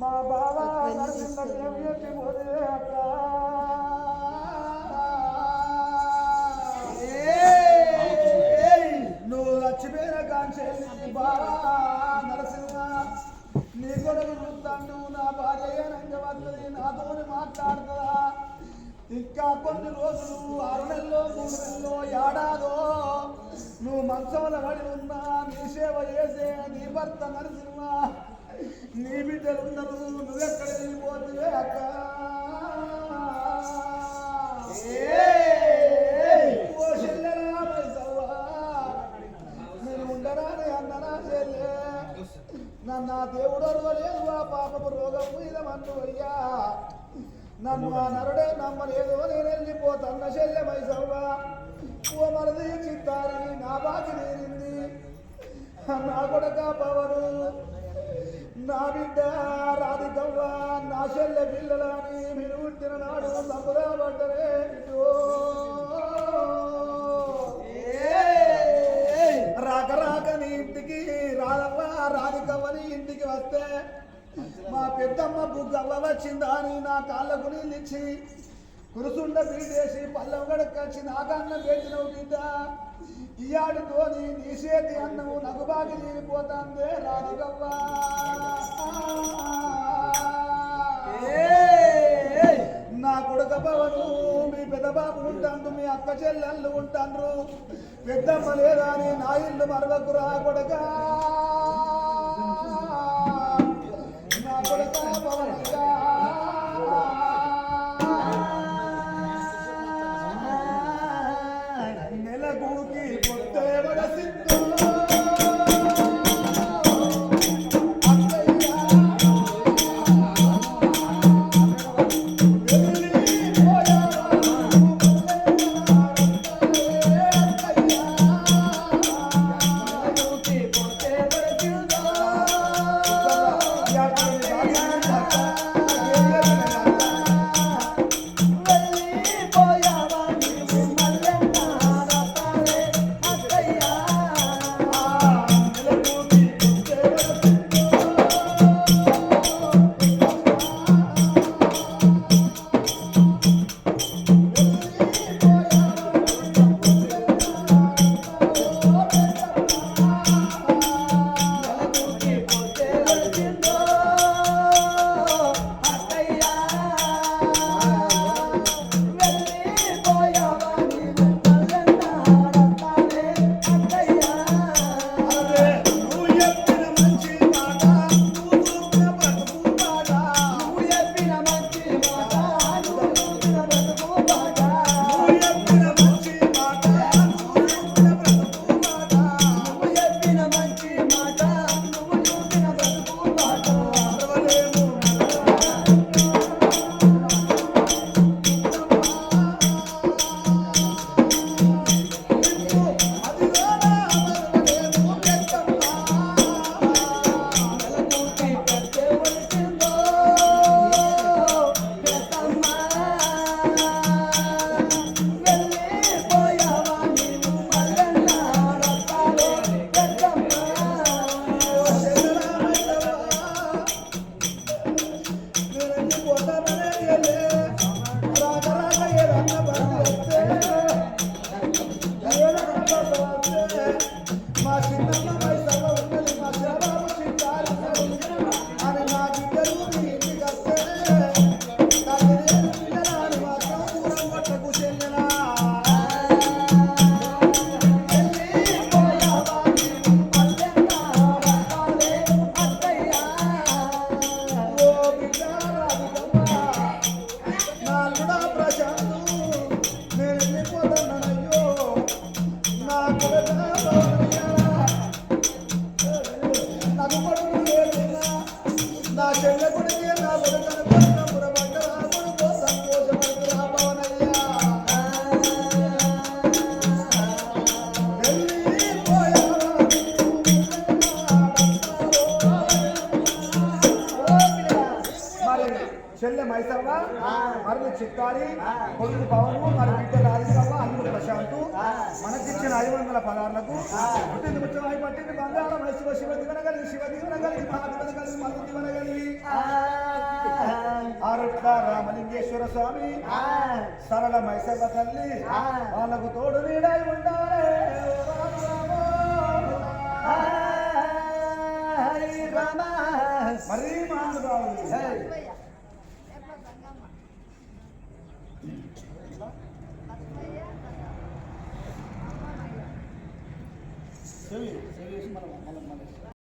మా బాబా ఏమి చెప్పిపోతే అక్క నువ్వు మాట్లాడుతుందా? ఇంకా కొన్ని రోజులు ఆరు నెలలో మూడు నెలలో ఏడాదో నువ్వు మంచంలో పడి ఉన్నా నీ సేవ చేసే నీ భర్త నరసింహ నీ బిడ్డలు ఉన్నారు నువ్వెక్కడ వెళ్ళిపోతువే అక్క? నన్ను ఆ దేవుడు అరవలేదు ఆ పాపపు రోగం మీద మన్ను అయ్యా నన్ను ఆ నరుడే నమ్మలేదు నేను వెళ్ళిపోతాన్న శల్యమై మైసవ్వ ఓ మరది నా బాకి తీరింది నా కొడక పవరు. నా బిడ్డ రాధికవ్వ నా శల్య పిల్లలని మీరు పుట్టిన నాడు తప్పుగా పడ్డరే రాక రాక నీ ఇంటికి రాధవ్వ రాధికవ్వని ఇంటికి వస్తే మా పెద్దమ్మ బుగ్గవ్వ వచ్చిందా అని నా కాళ్ళకు నీళ్ళు ఇచ్చి కురుసుండ బీడేసి పల్లెం గడకొచ్చి నాకన్నం పెట్టినవు బిడ్డ. ఇయాడితో నీ నీసేతి అన్నము నగుబాకి తీరిపోతాందే రాధికవ్వ. నా కొడుక పవను మీ పెద్ద బాబు ఉంటాండ్రు మీ అక్క చెల్లెళ్ళు ఉంటాండ్రు. పెద్దమ్మ లేదా అని నా ఇల్లు మరవకురా కొడక. నా నా మరలు చిత్తారి కొడుకు పవను మరి బిడ్డ రాధికవ్వ అల్లుడు ప్రశాంతు. మనకిచ్చిన ఐదు వందల పదార్లకు పుట్టింది ముచ్చమాయి పట్టింది బంగారం శివ శివ దివన కలిగి శివ దివన కలిగి మహాదివన కలిగి మల్లు దివన కలిగి ఆరుట్ల రామలింగేశ్వర స్వామి సరళ మైసవ తల్లి వాళ్ళకు తోడు నీడై ఉండాలి. మరీ మనం